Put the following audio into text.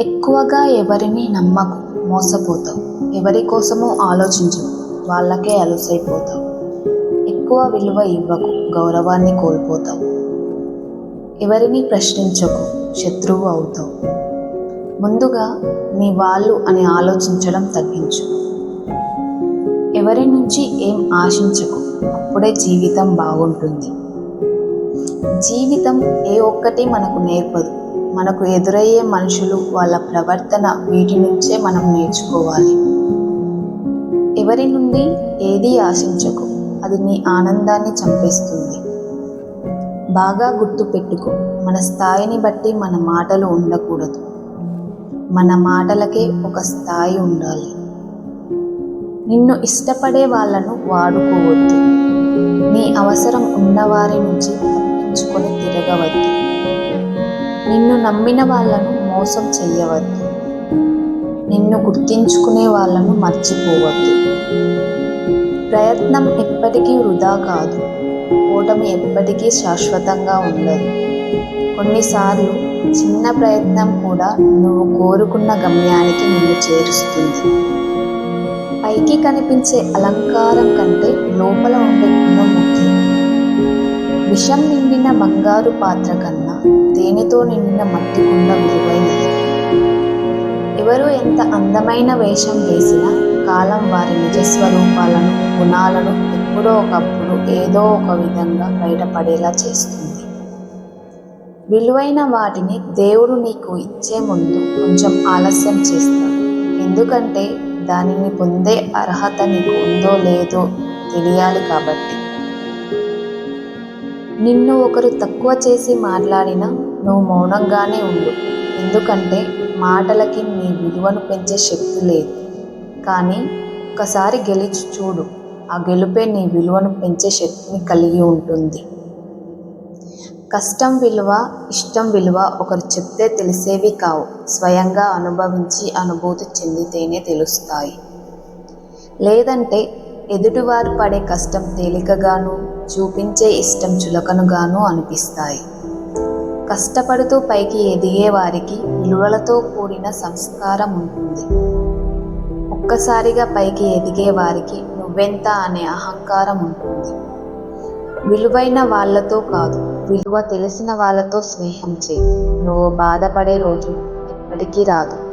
ఎక్కువగా ఎవరిని నమ్మకు మోసపోతావు. ఎవరి కోసమో ఆలోచించు వాళ్ళకే అలసైపోతావు. ఎక్కువ విలువ ఇవ్వకు గౌరవాన్ని కోల్పోతావు. ఎవరిని ప్రశ్నించకు శత్రువు అవుతావు. ముందుగా నీ వాళ్ళు అని ఆలోచించడం తగ్గించు. ఎవరి నుంచి ఏం ఆశించకు అప్పుడే జీవితం బాగుంటుంది. జీవితం ఏ ఒక్కటి మనకు నేర్పదు. మనకు ఎదురయ్యే మనుషులు వాళ్ళ ప్రవర్తన వీటి నుంచే మనం నేర్చుకోవాలి. ఎవరి నుండి ఏది ఆశించకు. అది నీ ఆనందాన్ని చంపేస్తుంది. బాగా గుర్తు పెట్టుకో. మన స్థాయిని బట్టి మన మాటలు ఉండకూడదు. మన మాటలకే ఒక స్థాయి ఉండాలి. నిన్ను ఇష్టపడే వాళ్ళను వాడుకోవద్దు. నీ అవసరం ఉన్నవారి నుంచి తప్పించుకొని తిరగవద్దు. నిన్ను నమ్మిన వాళ్ళను మోసం చెయ్యవద్దు. నిన్ను గుర్తించుకునే వాళ్ళను మర్చిపోవద్దు. ప్రయత్నం ఎప్పటికీ వృధా కాదు. ఓటమి ఎప్పటికీ శాశ్వతంగా ఉండదు. కొన్నిసార్లు చిన్న ప్రయత్నం కూడా నువ్వు కోరుకున్న గమ్యానికి నిన్ను చేరుస్తుంది. పైకి కనిపించే అలంకారం కంటే లోపల ఉండే గుణం ముఖ్యం. విషం నిండిన బంగారు పాత్ర కన్నా దేనితో నిండిన మట్టి కుండ విలువైనది? ఎవరు ఎంత అందమైన వేషం వేసినా కాలం వారి నిజస్వరూపాలను గుణాలను ఎప్పుడో ఒకప్పుడు ఏదో ఒక విధంగా బయటపడేలా చేస్తుంది. విలువైన వాటిని దేవుడు నీకు ఇచ్చే ముందు కొంచెం ఆలస్యం చేస్తాడు. ఎందుకంటే దానిని పొందే అర్హత నీకు ఉందో లేదో తెలియాలి కాబట్టి. నిన్ను ఒకరు తక్కువ చేసి మాట్లాడినా నువ్వు మౌనంగానే ఉండు. ఎందుకంటే మాటలకి నీ విలువను పెంచే శక్తి లేదు. కానీ ఒకసారి గెలిచి చూడు. ఆ గెలుపే నీ విలువను పెంచే శక్తిని కలిగి ఉంటుంది. కష్టం విలువ ఇష్టం విలువ ఒకరు చెప్తే తెలిసేవి కావు. స్వయంగా అనుభవించి అనుభూతి చెందితేనే తెలుస్తాయి. లేదంటే ఎదుటివారు పడే కష్టం తేలికగాను చూపించే ఇష్టం చులకనుగాను అనిపిస్తాయి. కష్టపడుతూ పైకి ఎదిగే వారికి విలువలతో కూడిన సంస్కారం ఉంటుంది. ఒక్కసారిగా పైకి ఎదిగే వారికి నువ్వెంత అనే అహంకారం ఉంటుంది. విలువైన వాళ్ళతో కాదు విలువ తెలిసిన వాళ్ళతో స్నేహం చేయి. నువ్వు బాధపడే రోజు ఎప్పటికీ రాదు.